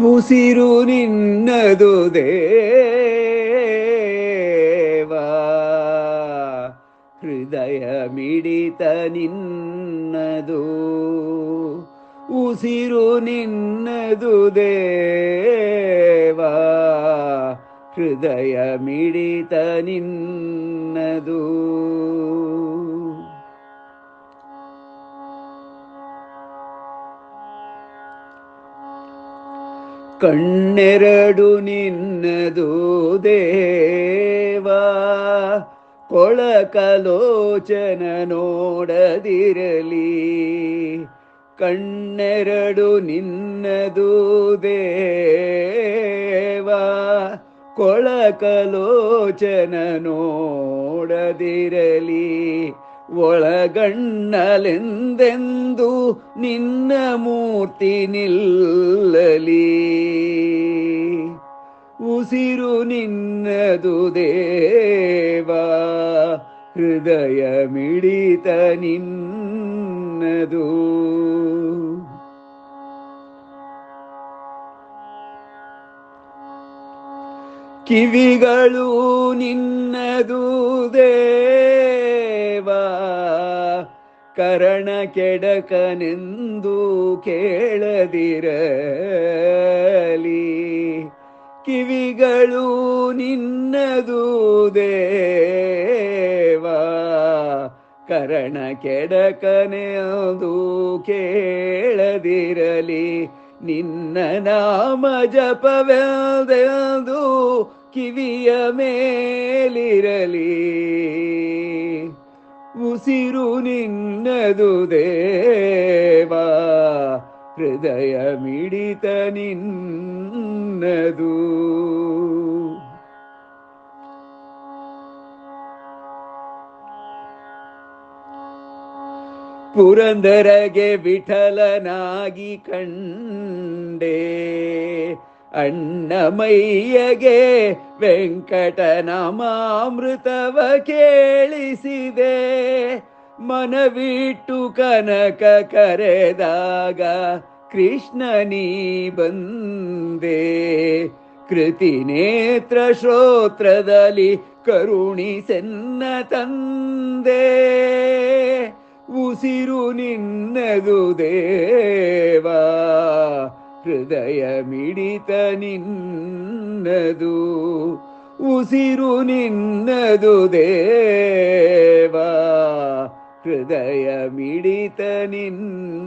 ಉಸಿರು ನಿನ್ನದು ದೇವಾ. ಹೃದಯ ಮಿಡಿತ ನಿನ್ನದು ಉಸಿರು ನಿನ್ನದು ದೇವಾ. ಹೃದಯ ಮಿಡಿತ ನಿನ್ನದು. ಕಣ್ಣೆರಡು ನಿನ್ನದು ದೇವಾ. ಕೊಳಕಲೋಚನ ನೋಡದಿರಲಿ. ಕಣ್ಣೆರಡು ನಿನ್ನದು ದೇವಾ. ಕೊಳಕಲೋಚನ ನೋಡದಿರಲಿ. ಒಳಗಣ್ಣಲೆಂದೆಂದು ನಿನ್ನ ಮೂರ್ತಿ ನಿಲ್ಲಲಿ. ಉಸಿರು ನಿನ್ನದು ದೇವಾ ಹೃದಯ ಮಿಡಿತ ನಿನ್ನದು. ಕಿವಿಗಳು ನಿನ್ನದು ದೇವಾ, ಕರಣ ಕೆಡಕನೆಂದು ಕೇಳದಿರಲಿ. ಕಿವಿಗಳು ನಿನ್ನದು ದೇವಾ, ಕರಣ ಕೆಡಕನೆಂದು ಕೇಳದಿರಲಿ. ನಿನ್ನ ನಾಮ ಜಪವೆಂದು ಕಿವಿಯ ಮೇಲಿರಲಿ. ಉಸಿರು ನಿನ್ನದು ದೇವಾ ಹೃದಯ ಮಿಡಿತ ನಿನ್ನದು. ಪುರಂದರಗೆ ವಿಠಲನಾಗಿ ಕಂಡೆ ಅಣ್ಣಮಯ್ಯಗೆ ವೆಂಕಟನಾಮಾಮೃತವ ಕೇಳಿಸಿದೆ. ಮನವಿಟ್ಟು ಕನಕ ಕರೆದಾಗ, ಕೃಷ್ಣ, ನೀ ಬಂದೆ. ಕೃತಿ ನೇತ್ರ ಶ್ರೋತ್ರದಲ್ಲಿ ಕರುಣಿಸೆನ್ನ ತಂದೆ. ಉಸಿರು ನಿನ್ನದು ದೇವಾ. ಹೃದಯ ಮಿಡಿತ ನಿನ್ನದು ಉಸಿರು ನಿನ್ನದು ದೇವಾ. ಹೃದಯ ಮಿಡಿತ ನಿನ್ನದು.